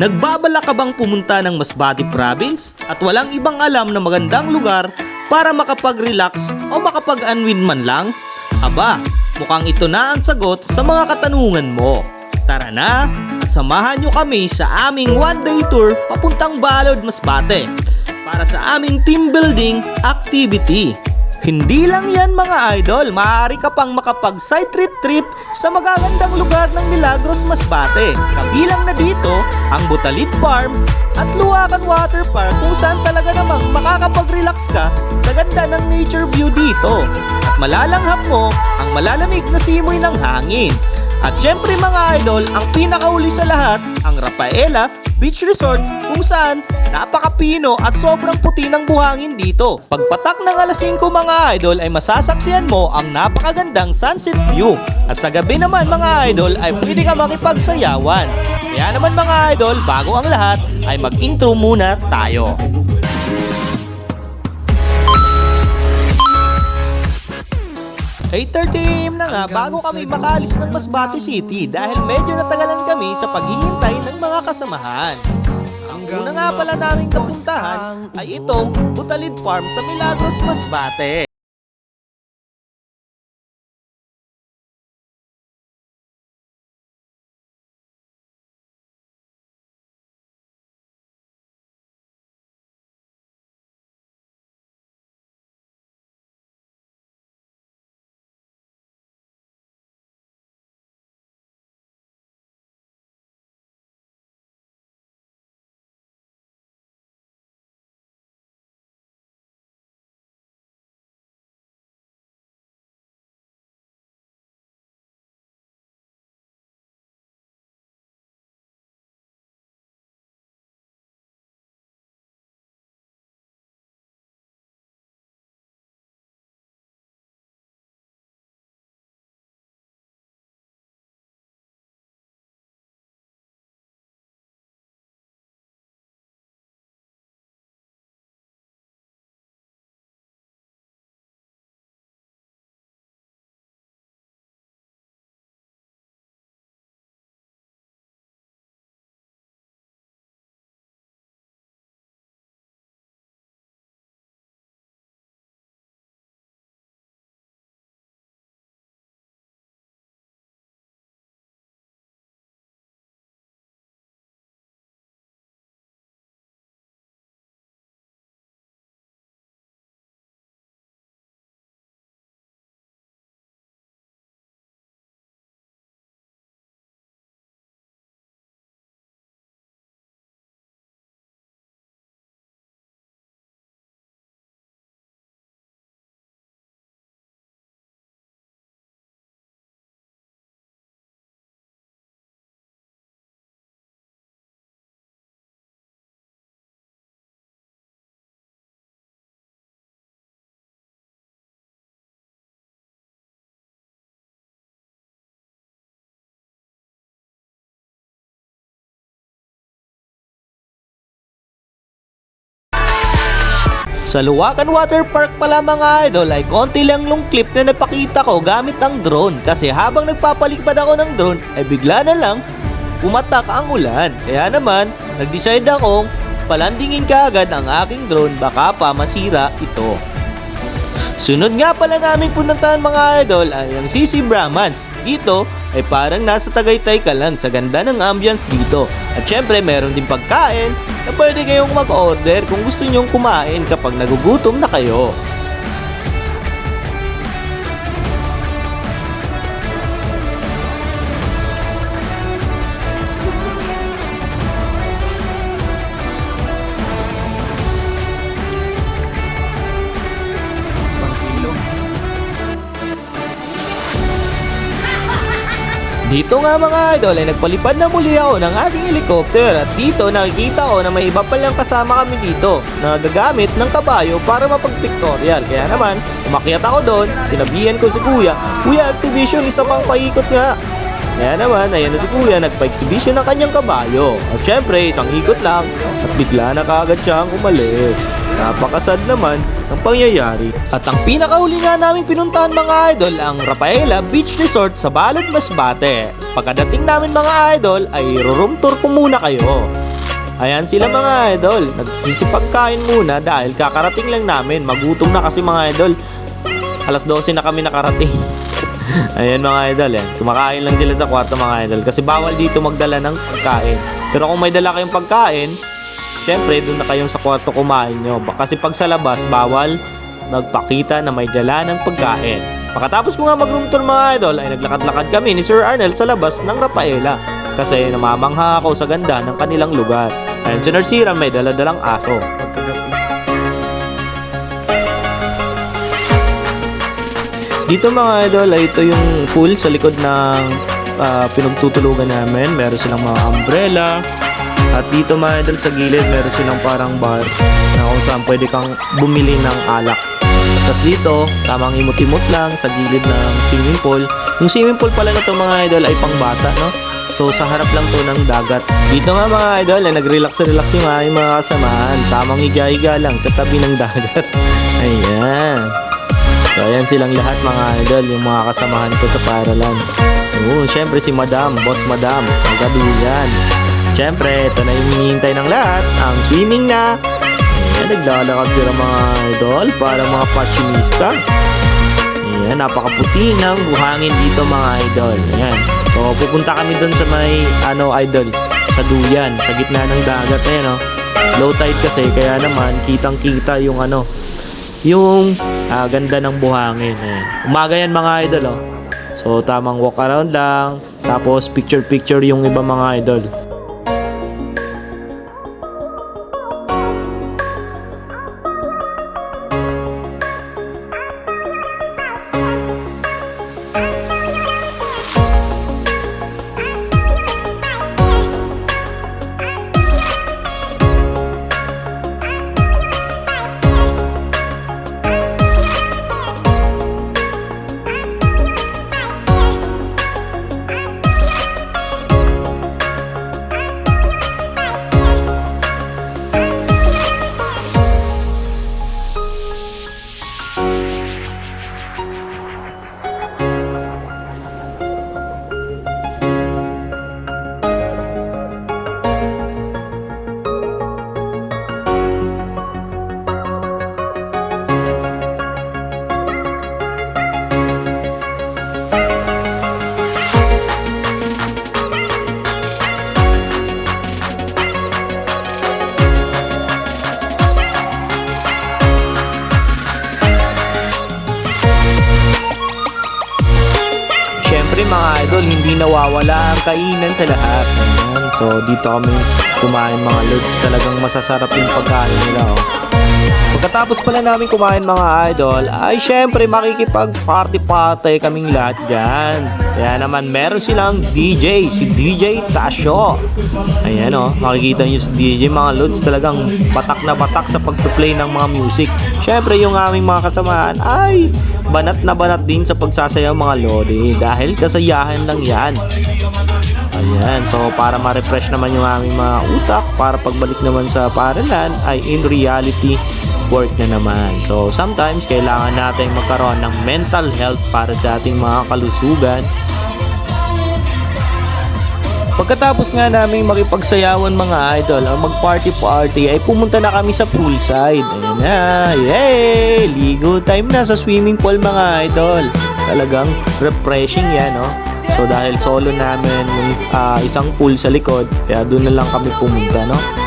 Nagbabala ka bang pumunta ng Masbate Province at walang ibang alam na magandang lugar para makapag-relax o makapag-unwind man lang? Aba, mukhang ito na ang sagot sa mga katanungan mo. Tara na at samahan nyo kami sa aming one-day tour papuntang Balod, Masbate para sa aming team building activity. Hindi lang yan mga idol, maaari ka pang makapag site trip trip sa magagandang lugar ng Milagros Masbate. Kabilang na dito ang Butalit Farm at Luwakan Water Park kung saan talaga namang makakapag-relax ka sa ganda ng nature view dito. At malalanghap mo ang malalamig na simoy ng hangin. At syempre mga idol, ang pinakauli sa lahat, ang Rafaela Beach Resort kung saan napakapino at sobrang puti ng buhangin dito. Pagpatak ng alas 5 mga idol ay masasaksiyan mo ang napakagandang sunset view. At sa gabi naman mga idol ay pwede ka makipagsayawan. Kaya naman mga idol, bago ang lahat ay mag-intro muna tayo. Hey 30 na nga bago kami makalis ng Masbate City dahil medyo natagalan kami sa paghihintay ng mga kasamahan. Ang una nga pala naming napuntahan ay itong Butalid Farm sa Milagros, Masbate. Sa Luwakan Water Park pala mga idol ay konti lang yung clip na napakita ko gamit ang drone kasi habang nagpapalikpad ako ng drone ay bigla na lang pumatak ang ulan. Kaya naman, nag-decide akong palandingin kaagad ang aking drone baka pa masira ito. Sunod nga pala namin pununtahan mga idol ay ang CC Brahmans. Dito ay parang nasa Tagaytay ka lang sa ganda ng ambience dito. At syempre meron din pagkain na pwede kayong mag-order kung gusto nyong kumain kapag nagugutom na kayo. Dito nga mga idol ay nagpalipad na muli ako ng aking helicopter at dito nakikita ko na may iba palang kasama kami dito na gagamit ng kabayo para mapag-pictorial. Kaya naman, umakyat ako doon, sinabihan ko si kuya, Kuya, exhibition, isa pang paikot nga. Kaya naman, ayan na si Kuya, nagpa-exhibition ng kanyang kabayo. At syempre, isang ikot lang at bigla na kaagad siyang umalis. Napakasad naman ng pangyayari. At ang pinakahuli nga namin pinuntahan mga idol ang Rafaela Beach Resort sa Balad Masbate. Pagkadating namin mga idol ay room tour ko muna kayo. Ayan sila mga idol, nagsisipagkain muna dahil kakarating lang namin. Magutom na kasi mga idol. Alas 12 na kami nakarating. Ayan mga idol, yan. Kumakain lang sila sa kwarto mga idol kasi bawal dito magdala ng pagkain. Pero kung may dala kayong pagkain, syempre doon na kayong sa kwarto kumain nyo. Kasi pag sa labas, bawal magpakita na may dala ng pagkain. Pagkatapos ko nga mag-room tour mga idol, ay naglakad-lakad kami ni Sir Arnel sa labas ng Rafaela. Kasi namamangha ako sa ganda ng kanilang lugar. Ayan si Narsira may daladalang aso. Dito mga idol, ay ito yung pool sa likod ng ah, pinagtutulugan namin. Meron silang mga umbrella. At dito mga idol sa gilid, meron silang parang bar na kung saan pwede kang bumili ng alak. Tapos dito, tamang imot-imot lang sa gilid ng swimming pool. Yung swimming pool pala na to mga idol ay pang bata, no? So sa harap lang to ng dagat. Dito nga mga idol, ay nag-relax-relax yung aming mga kasamahan. Tamang higa-higa lang sa tabi ng dagat. Ayan. So, ayan silang lahat mga idol, yung mga kasamahan ko sa Paralan. Oo, syempre si Madam, Boss Madam, magaduyan. Syempre, ito na yung hinihintay ng lahat, ang swimming na. Ayan, naglalakad sila mga idol, para mga fashionista. Ayan, napakaputi ng buhangin dito mga idol. Ayan. So, pupunta kami dun sa may, ano, idol, sa duyan, sa gitna ng dagat. Ayan, oh. Low tide kasi, kaya naman, kitang-kita yung ano, yung ah, ganda ng buhangin. Ayan. Umaga yan mga idol, oh. So, tamang walk around lang. Tapos, picture-picture yung iba mga idol. Siyempre mga idol, hindi nawawala ang kainan sa lahat. Ayan. So dito kami kumain mga lods. Talagang masasarap yung pagkain nila. Oh. Pagkatapos pala namin kumain mga idol, ay syempre makikipag-party-party kaming lahat dyan. Kaya naman meron silang DJ, si DJ Tasho. Ayan o, oh, makikita nyo si DJ mga lods talagang batak na batak sa pagpa-play ng mga music. Syempre yung aming mga kasamahan ay banat na banat din sa pagsasayaw mga lodi dahil kasayahan lang yan. Ayan, so para ma-refresh naman yung aming mga utak para pagbalik naman sa paralan ay in reality work na naman. So sometimes kailangan natin magkaroon ng mental health para sa ating mga kalusugan. Pagkatapos nga namin makipagsayawan mga idol o mag-party-party ay pumunta na kami sa poolside. Ayan na, yay! Ligo time na sa swimming pool mga idol. Talagang refreshing yan, no? So dahil solo namin yung ah, isang pool sa likod, kaya doon na lang kami pumunta, no?